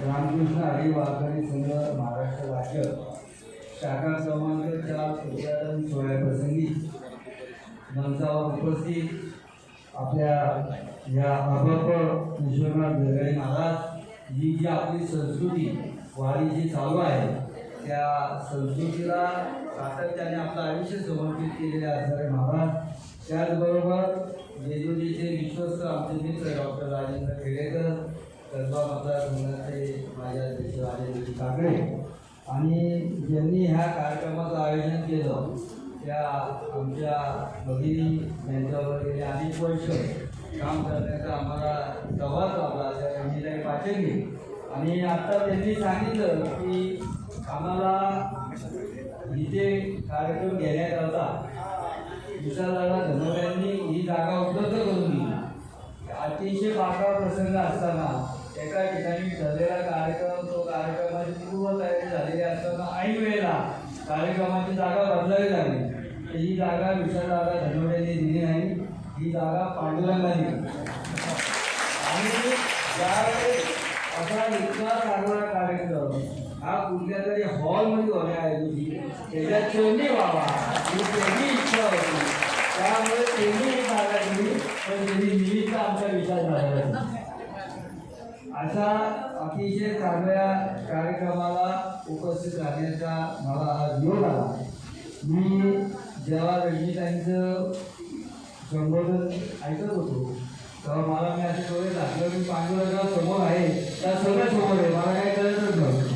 रामकृष्ण हरी वारकरी संघ महाराष्ट्र राज्य. शाखा क्रमांक चार उद्घाटन सोहळ्याप्रसंगी मंचावर उपस्थित आपल्या या अभप विश्वनाथ देवळे महाराज ही जी आपली संस्कृती वारी जी चालू आहे त्या संस्कृतीला सातत्याने आपलं आयुष्य समर्पित केलेले असणारे महाराज त्याचबरोबर जेजुरीचे विश्वस्त आमचे मित्र डॉक्टर राजेंद्र खेडेकर कसबा मतदारसंघाचे माझ्या अध्यक्ष काकडे आणि ज्यांनी ह्या कार्यक्रमाचं आयोजन केलं त्या आमच्या भगिनी यांच्यावर गेले अनेक वर्ष काम करण्याचा आम्हाला प्रवास लाभला त्या रंजिताई पाचंगी आणि आता त्यांनी सांगितलं की आम्हाला इथे कार्यक्रम घेण्यात आला विशालदादा धनोऱ्यांनी ही जागा उपलब्ध करून दिली. अतिशय बाका प्रसंग असताना एका ठिकाणी झालेला कार्यक्रम तो कार्यक्रमाची पूर्व तयारी झालेली असताना ऐन वेळेला कार्यक्रमाची जागा बदलावी लागली. तर ही जागा विशालदादा धनोऱ्यांनी दिली नाही ही जागा पांडुरंगाने दिली. आणि ज्यावेळेस असा इतका चांगला कार्यक्रम हा कुठल्या तरी हॉलमध्ये होण्याऐवजी त्याच्यात चेंडी व्हावा ही त्यांची इच्छा होती. त्यामुळे त्यांनी ही जागा दिली पण त्यांनी निमित्त आमचा विचार झाला अशा अतिशय चांगल्या कार्यक्रमाला उपस्थित राहण्याचा मला आज योग आला. मी जेव्हा रजनीताईंचं संबोधन ऐकत होतो तेव्हा मला मी असे डोळे दाखलं मी पांडुरंगा समोर आहे. त्या सगळ्या समोर आहे. मला काही कळतच नव्हतं.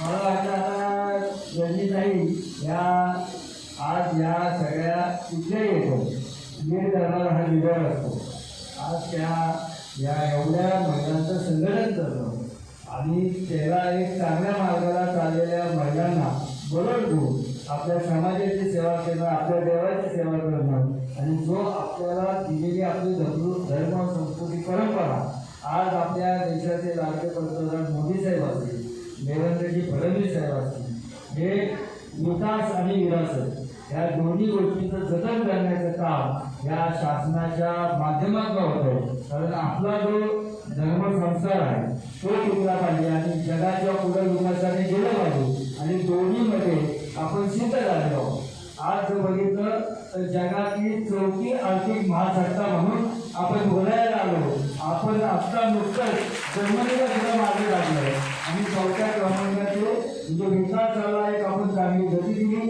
मला वाटतं आता रजनीताई ह्या आज या सगळ्या कुठल्याही येतो. मी करणारा हा विजय असतो. आज त्या या एवढ्या महिलांचं संघटन करणं आणि त्याला एक चांगल्या मार्गाला चाललेल्या महिलांना बोलवून आपल्या समाजाची सेवा करणं आपल्या देवाची सेवा करणं आणि जो आपल्याला दिलेली आपली धर्म धर्म संस्कृती परंपरा आज आपल्या देशाचे लाडके पंतप्रधान मोदी साहेब असतील देवेंद्रजी फडणवीस साहेब असतील हे विकास आणि विरासत या दोन्ही गोष्टींचं जतन करण्याचं काम या शासनाच्या माध्यमातून होतं कारण आपला जो धर्मसंस्कार आहे तो टिकला पाहिजे आणि जगाच्या पुढे विकासाने गेलं पाहिजे. आणि दोन्हीमध्ये आपण सिद्ध झालेलो आहोत. आज जर बघितलं तर जगातली चौथी आर्थिक महासत्ता म्हणून आपण बोलायला आलो आपण आत्ता नुकतंच जर्मनीला सुद्धा मागे टाकलं आणि चौथ्या क्रमांकाचे जो विकास झाला एक आपण चांगली गती दिली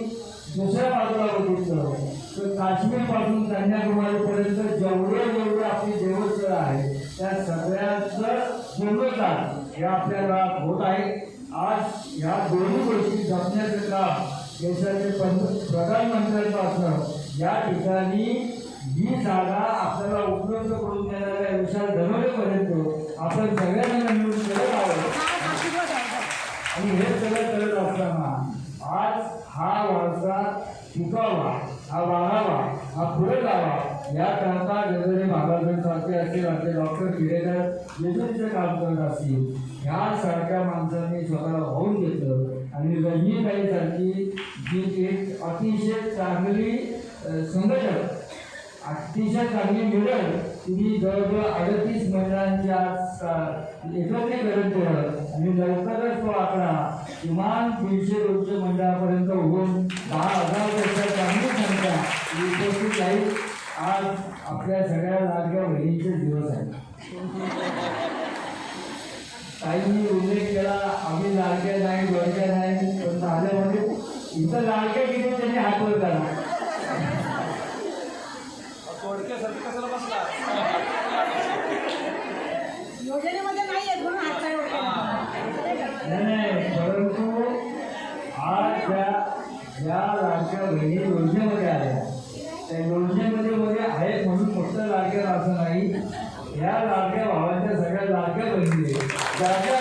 दुसऱ्या बाजूला बघितलं तर काश्मीरपासून कन्याकुमारीपर्यंत जेवढे जेवढे आपली देवस्थळ आहे त्या सगळ्यांचं जीर्णोद्धार हे आपल्याला होत आहे. आज या दोन्ही गोष्टी जपण्याचं काम देशाचे पंत प्रधानमंत्र्यांपासून या ठिकाणी ही जागा आपल्याला उपलब्ध करून देणाऱ्या विशाल धनोरेपर्यंत आपण सगळ्यांना मिळून करत आहोत आणि हे सगळं करत असताना आज हा वारसा शिकावा हा वाढावा हा पुढे जावा. याकरता गजरे महाराजांसारखे असेल आपले डॉक्टर किरेकर जेजुरीचं काम करत असतील. ह्यासारख्या माणसांनी स्वतःला होऊन घेतलं. आणि रजनीताईसारखी जी एक अतिशय चांगली अ, संघटक अतिशय चांगली मिळेल तुम्ही जवळजवळ अडतीस महिलांच्या सा- एकत्रीकरण केलं आणि लवकरच तो आकडा किमान दीडशे दोनशे मंडळापर्यंत होऊन दहा हजारपेक्षा चांगली संख्या उपस्थित राहील आज आपल्या सगळ्या लाडक्या बहिणीचे दिवस आहेत. काही उल्लेख केला आम्ही लाडक्या नाही गोडक्या नाही पण झाल्यामध्ये इथं लाडक्या किती त्यांनी हातवर करा योजनेमध्ये नाही आहेत म्हणून हात पाय वरती करतात. नाही नाही परंतु आज ज्या ज्या लाडक्या बहिणी योजनेमध्ये आल्या त्या योजनेमध्ये मध्ये आहेत म्हणून फक्त लाडक्या असं नाही. या लाडक्या भावाच्या सगळ्या लाडक्या बहिणी ज्या ज्या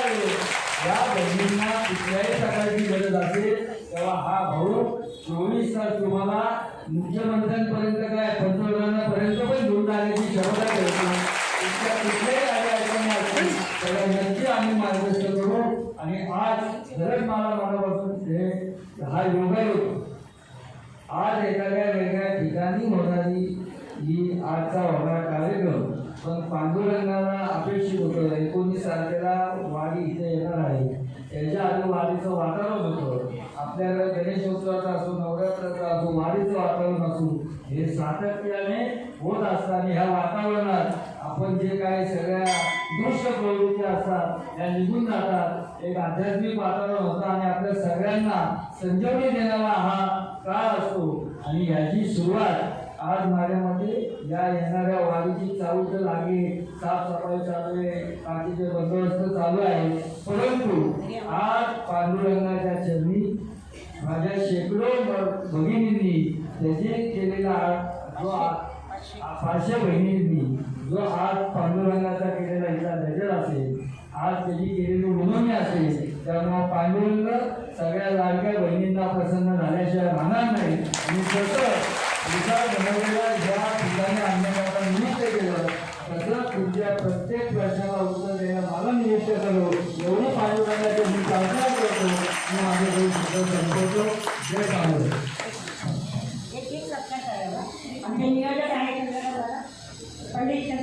या बहिणींना कुठल्याही प्रकारची गरज असेल तेव्हा हा भाऊ चोवीस तास तुम्हाला मुख्यमंत्री काय पंतप्रधानांपर्यंत पण घेऊन जाण्याची क्षमता ठेवतो इतक्या कुठल्याही काही अडचणी असतील त्याला नक्की आम्ही मार्गदर्शन करू आणि आज खरंच मला मनापासून हे हा योगायोग आज एखाद्या वेगळ्या ठिकाणी होणारी ही आजचा होणारा कार्यक्रम. पण पांडुरंगाला अपेक्षित होतं एकोणीस तारखेला वाडी इथे येणार आहे. त्याच्या आधी वाडीचं वातावरण होतं. आपल्याला गणेशोत्सवाचा असो नवरात्राचा असो वाडीचं वातावरण असो हे सातत्याने होत असताना ह्या वातावरणात आपण जे काही सगळ्या दृश्य प्रवृत्ती असतात त्या निघून जातात. एक आध्यात्मिक वातावरण होतं आणि आपल्या सगळ्यांना संजीवनी देणारा हा काळ असतो. आणि याची सुरुवात आज माझ्यामध्ये या येणाऱ्या वारीची चालू तर लागे साफसफाई चालू आहे. बाकीचे बंदोबस्त चालू आहे. परंतु आज पांडुरंगाच्या चरणी माझ्या शेकडो भगिनींनी त्याचे केलेला जो आ- बहिणींनी जो आज पांडुरंगाचा केलेला हिचा नजर असेल आज त्याची केलेली उणवणी असेल त्यामुळे पांडुरंग सगळ्या लाडक्या बहिणींना प्रसन्न